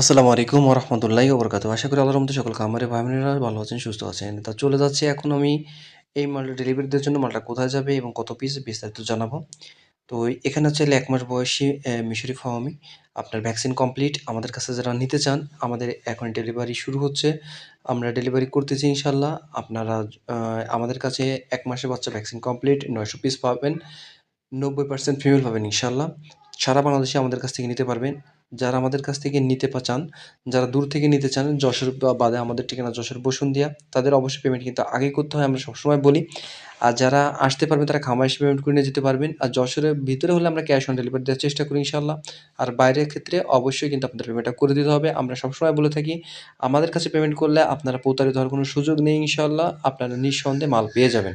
আসসালামু আলাইকুম ওরহমতুল্লাহি ওবরকাত আশা করি আল্লাহর মধ্যে সকল খামারে ভাই বোনেরা ভালো আছেন, সুস্থ আছেন। তা চলে যাচ্ছে এখন আমি এই মালটা ডেলিভারি দেওয়ার জন্য মালটা কোথায় যাবে এবং কত পিস বিস্তারিত জানাব। তো এখানে হচ্ছে এক মাস বয়সী মিশরি ফাওয়ামি আপনার ভ্যাকসিন কমপ্লিট আমাদের কাছে যারা নিতে চান, আমাদের এখন ডেলিভারি শুরু হচ্ছে। আমরা ডেলিভারি করতেছি ইনশাল্লাহ আপনারা আমাদের কাছে এক মাসের বাচ্চা ভ্যাকসিন কমপ্লিট নয়শো পিস পাবেন। নব্বই পার্সেন্ট ফিমেল পাবেন ইনশাল্লাহ সারা বাংলাদেশে আমাদের কাছ থেকে নিতে পারবেন। যারা আমাদের কাছ থেকে নিতে চান, যারা দূর থেকে নিতে চান, যশোর বাদে আমাদের ঠিকানা যশোর বসুন্ধিয়া, তাদের অবশ্যই পেমেন্ট কিন্তু আগেই করতে হয়, আমরা সবসময় বলি। আর যারা আসতে পারবেন, তারা খামার এসে পেমেন্ট করে নিয়ে যেতে পারবেন। আর যশোরের ভিতরে হলে আমরা ক্যাশ অন ডেলিভারি দেওয়ার চেষ্টা করি ইনশাল্লাহ আর বাইরের ক্ষেত্রে অবশ্যই কিন্তু আপনাদের পেমেন্টটা করে দিতে হবে। আমরা সবসময় বলে থাকি, আমাদের কাছে পেমেন্ট করলে আপনারা প্রতারিত হওয়ার কোনো সুযোগ নেই ইনশাল্লাহ আপনারা নিঃসন্দেহে মাল পেয়ে যাবেন।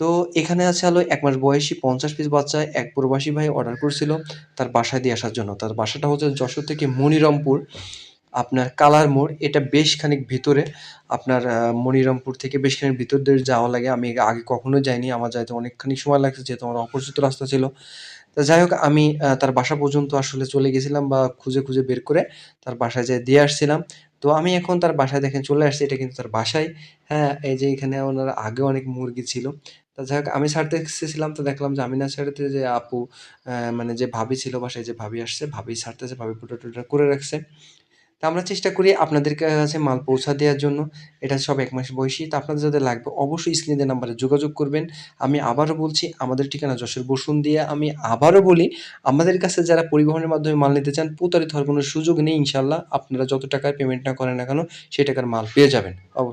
তো এখানে আছে হলো এক মাস বয়সী পঞ্চাশ পিস বাচ্চা, এক প্রবাসী ভাই অর্ডার করছিল তার বাসায় দিয়ে আসার জন্য। তার বাসাটা হচ্ছে যশোর থেকে মনিরামপুর। আপনার কালার মোড়, এটা বেশ খানিক ভিতরে। আপনার মনিরামপুর থেকে বেশ খানিক ভিতর দিয়ে যাওয়া লাগে। আমি আগে কখনো যাইনি, আমার যাইতে অনেকখানি সময় লাগছে, যেহেতু আমার অপরিচিত রাস্তা ছিল। তা যাই হোক, আমি তার বাসা পর্যন্ত আসলে চলে গেছিলাম বা খুঁজে খুঁজে বের করে তার বাসায় যেয়ে দিয়ে আসছিলাম। তো আমি এখন তার বাসায় দেখেন চলে আসছি, এটা কিন্তু তার বাসায়। হ্যাঁ এই যে এখানে ওনার আগে অনেক মুরগি ছিল। তা যাই আমি ছাড়তে এসেছিলাম তো দেখলাম যে আমি না ছাড়তে যে আপু মানে যে ভাবি ছিল বাসায়, যে ভাবি আসছে, ভাবি ছাড়তেছে, ভাবি পুটো টুটো করে রাখছে। আমরা চেষ্টা করি আপনাদের কাছে মাল পৌঁছা দেওয়ার জন্য। এটা সব এক মাস বয়সী, তা আপনাদের যাদের লাগবে অবশ্যই স্ক্রিনে নাম্বারে যোগাযোগ করবেন। আমি আবারও বলছি, আমাদের ঠিকানা যশোর বসুন দিয়ে আমি আবারও বলি, আমাদের কাছে যারা পরিবহনের মাধ্যমে মাল নিতে চান, প্রতারিত হওয়ার কোনো সুযোগ নেই ইনশাল্লাহ আপনারা যত টাকায় পেমেন্ট না করেন না কেন সেই টাকার মাল পেয়ে যাবেন। অবশ্যই।